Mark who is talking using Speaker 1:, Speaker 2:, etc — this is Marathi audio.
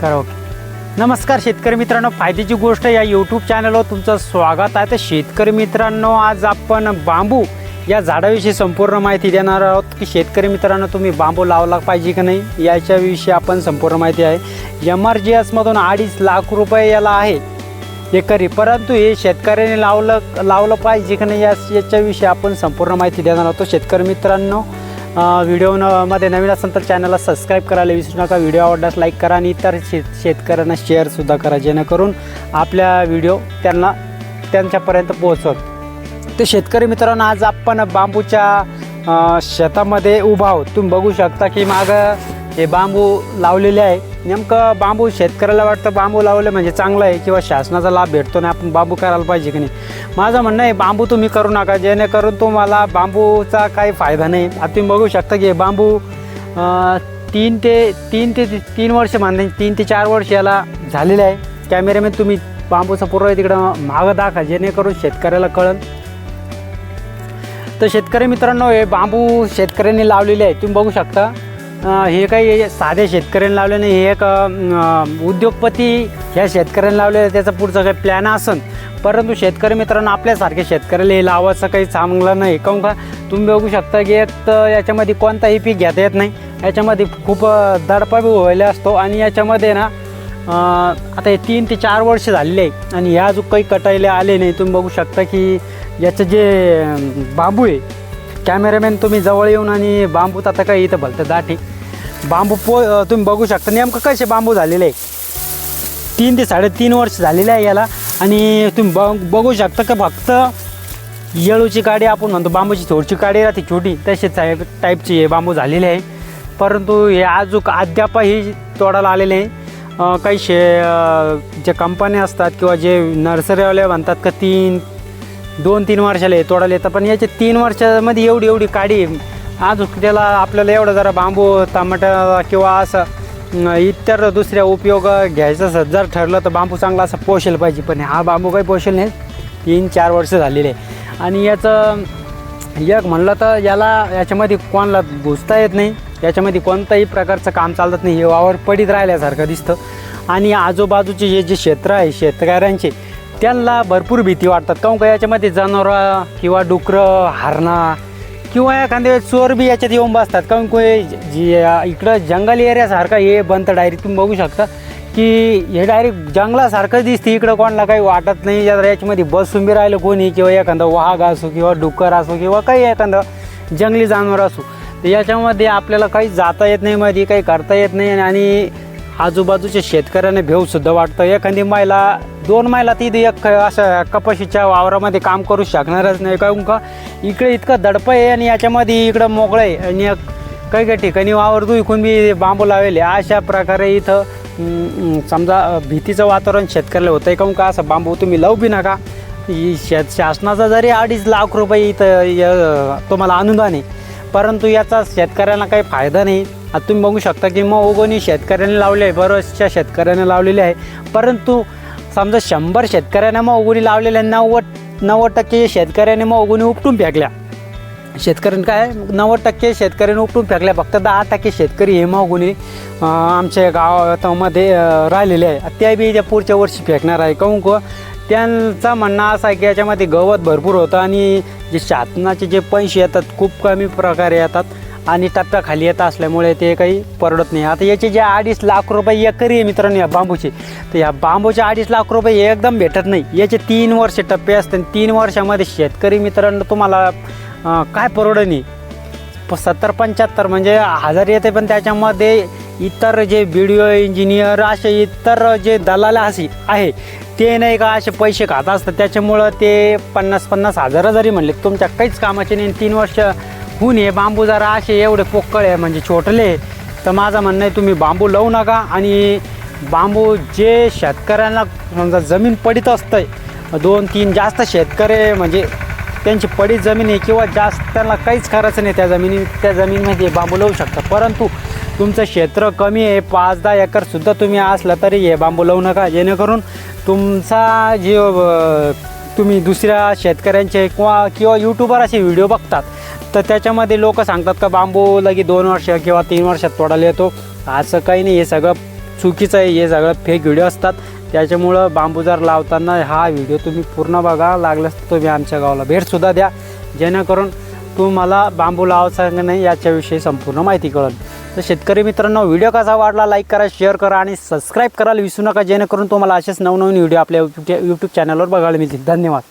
Speaker 1: करा नमस्कार शेतकरी मित्रांनो. फायद्याची गोष्ट या यूट्यूब चॅनलवर तुमचं स्वागत आहे. तर शेतकरी मित्रांनो आज आपण बांबू या झाडाविषयी संपूर्ण माहिती देणार आहोत. की शेतकरी मित्रांनो तुम्ही बांबू लावला पाहिजे की नाही याच्याविषयी आपण संपूर्ण माहिती आहे. एम आर जी एसमधून अडीच लाख रुपये याला आहे एकरी. परंतु हे शेतकऱ्याने लावलं लावलं पाहिजे की नाही या याच्याविषयी आपण संपूर्ण माहिती देणार आहोत. शेतकरी मित्रांनो व्हिडिओ न मध्ये नवीन असेल तर चॅनलला सबस्क्राईब करायला विसरू नका. व्हिडिओ आवडल्यास लाईक करा आणि इतर शेत शेतकऱ्यांना शेअरसुद्धा करा. जेणेकरून आपल्या व्हिडिओ त्यांना त्यांच्यापर्यंत पोहोचत ते शेतकरी मित्रांनो आज आपण बांबूच्या शेतामध्ये उभा आहोत. तुम्ही बघू शकता की मागं हे बांबू लावलेले आहे. नेमकं बांबू शेतकऱ्याला वाटतं बांबू लावले म्हणजे चांगलं आहे किंवा शासनाचा लाभ भेटतो नाही आपण बांबू करायला पाहिजे की नाही? माझं म्हणणं आहे बांबू तुम्ही करू नका जेणेकरून तुम्हाला बांबूचा काही फायदा नाही. आता तुम्ही बघू शकता की हे बांबू तीन ते तीन ते तीन वर्ष मानले तीन ते चार वर्ष याला झालेले आहे. कॅमेऱ्यामध्ये तुम्ही बांबूचा पूर्व तिकडं मागं दाखवा जेणेकरून शेतकऱ्याला कळन. तर शेतकरी मित्रांनो हे बांबू शेतकऱ्यांनी लावलेले आहे. तुम्ही बघू शकता. हे काही साधे शेतकऱ्यांनी लावले नाही हे एक उद्योगपती ह्या शेतकऱ्यांनी लावले त्याचा पुढचा काही प्लॅन असन. परंतु शेतकरी मित्रांनो आपल्यासारख्या शेतकऱ्याला हे लावायचं काही चांगलं नाही. काऊन का? तुम्ही बघू शकता की एक तर याच्यामध्ये कोणताही पीक घेता येत नाही. याच्यामध्ये खूप अं, दडपा बी व्हायला असतो आणि याच्यामध्ये ना आता हे तीन ते चार वर्ष झालेले आहे आणि ह्या अजून काही कटायला आले नाही. तुम्ही बघू शकता की याचं जे बांबू आहे कॅमेरामॅन तुम्ही जवळ येऊन आणि बांबू आता काय इथं भलतं दाटी. बांबू पो तुम्ही बघू शकता. नेमकं कसे बांबू झालेले आहे तीन ते साडेतीन वर्ष झालेले आहे याला. आणि तुम्ही ब बघू शकता का फक्त येळूची काडी आपण म्हणतो बांबूची थोडची काडी राहते छोटी तसेच टाईप टाईपची हे बांबू झालेले आहे. परंतु हे अजून अद्यापही तोडायला आलेले आहे. काही शे जे कंपन्या असतात किंवा जे नर्सरीवाले म्हणतात का तीन दोन तीन वर्षाला हे तोडायला येतं. पण याच्या तीन वर्षामध्ये एवढी एवढी काडी आज त्याला आपल्याला एवढं जरा बांबू टमाटर किंवा असं इतर दुसऱ्या उपयोग घ्यायचं असं जर ठरलं तर बांबू चांगला असं पोषेल पाहिजे. पण हा बांबू काही पोषेल नाही. तीन चार वर्ष झालेले. आहे आणि याचं एक म्हणलं तर याला याच्यामध्ये कोणाला घुसता येत नाही. याच्यामध्ये कोणताही प्रकारचं काम चालत नाही. हे वावर पडीत राहिल्यासारखं दिसतं. आणि आजूबाजूचे जे जे क्षेत्र आहे शेतकऱ्यांचे त्यांना भरपूर भीती वाटतात. काऊन का याच्यामध्ये जनावरं किंवा डुकरं हरणा किंवा एखाद्या चोर बी याच्यात येऊन बसतात. काऊन कोणी जी इकडं जंगल एरियासारखा हे बनतं डायरेक्ट तुम्ही बघू शकता. की हे डायरेक्ट जंगलासारखं दिसते. इकडं कोणाला काही वाटत नाही. जर याच्यामध्ये बसून बी राहिलं कोणी किंवा एखादं वाघ असो किंवा डुक्कर असो किंवा काही एखादं जंगली जानवर असो. तर याच्यामध्ये आपल्याला काही जाता येत नाही मध्ये काही करता येत नाही आणि आजूबाजूच्या शेतकऱ्याने भेव सुद्धा वाटतं. एखादी महिला दोन महिला ती एक असं कपाशीच्या वावरामध्ये काम करू शकणारच नाही. काऊन का? इकडे इतकं दडपं आहे आणि याच्यामध्ये इकडं मोकळं आहे. आणि एक काही काही ठिकाणी वावर दुखून मी बांबू लावले अशा प्रकारे इथं समजा भीतीचं वातावरण शेतकऱ्याला होतं आहे काऊन का? असं बांबू तुम्ही लावू बी नका. शेत शासनाचा जरी अडीच लाख रुपये इथं य- तुम्हाला अनुदान आहे. परंतु याचा शेतकऱ्यांना काही फायदा नाही. आता तुम्ही बघू शकता की मग उगवणी शेतकऱ्यांनी लावले आहे बऱ्याचशा शेतकऱ्याने लावलेले आहे. परंतु समजा शंभर शेतकऱ्यांना मग उगवणी लावलेल्या नव्वद नव्वद टक्के शेतकऱ्याने मग उगवणी उपटून फेकल्या. शेतकऱ्यांनी काय? नव्वद टक्के शेतकऱ्यांनी उपटून फेकल्या. फक्त दहा टक्के शेतकरी हे मागून आमच्या गावामध्ये राहिलेले आहे. त्या बी त्या पुढच्या वर्षी फेकणार आहे. काहून को? त्यांचा म्हणणं असं आहे की याच्यामध्ये गवत भरपूर होतं आणि जे शासनाचे जे पैसे येतात खूप कमी प्रकारे येतात. आणि टप्प्याखाली येत असल्यामुळे ते काही परवडत नाही. आता याचे जे अडीच लाख रुपये एकरी आहे मित्रांनो या बांबूचे तर या बांबूचे अडीच लाख रुपये एकदम भेटत नाही. याचे तीन वर्ष टप्पे असते आणि तीन वर्षामध्ये शेतकरी मित्रांनो तुम्हाला काय परवडत प सत्तर पंच्याहत्तर म्हणजे हजार येते पण त्याच्यामध्ये इतर जे व्हिडिओ इंजिनियर असे इतर जे दलाल असे आहे ते नाही का असे पैसे खात असतात. त्याच्यामुळं ते पन्नास पन्नास हजार जरी म्हणले तुमच्या काहीच कामाचे नाही. तीन वर्ष होऊन हे बांबू जरा असे एवढे पोकळ आहे म्हणजे छोटले. तर माझं म्हणणं आहे तुम्ही बांबू लावू नका आणि बांबू जे शेतकऱ्यांना समजा जमीन पडीत असतंय दोन तीन जास्त शेतकरी म्हणजे त्यांची पडीत जमीन आहे किंवा जास्त त्यांना काहीच करायचं नाही त्या जमिनी त्या जमीनमध्ये बांबू लावू शकता. परंतु तुमचं क्षेत्र कमी आहे पाच दहा एकरसुद्धा तुम्ही असलं तरी हे बांबू लावू नका. जेणेकरून तुमचा जे तुम्ही दुसऱ्या शेतकऱ्यांचे किंवा किंवा यूट्यूबर असे व्हिडिओ बघतात तर त्याच्यामध्ये लोक सांगतात का बांबू लगे दोन वर्ष किंवा तीन वर्षात तोडायला येतो. असं काही नाही हे सगळं चुकीचं आहे हे सगळं फेक व्हिडिओ असतात. त्याच्यामुळं बांबू जर लावताना हा व्हिडिओ तुम्ही पूर्ण बघा लागल्यास तुम्ही आमच्या गावाला भेटसुद्धा द्या. जेणेकरून तुम्हाला बांबू लावायचा का नाही याच्याविषयी संपूर्ण माहिती कळेल. तर शेतकरी मित्रांनो व्हिडिओ कसा वाटला लाईक करा शेअर करा आणि सबस्क्राईब करायला विसरू नका जेणेकरून तुम्हाला असेच नवनवीन व्हिडिओ आपल्या यूट्यूब यूट्यूब चॅनलवर बघायला मिळतील. धन्यवाद.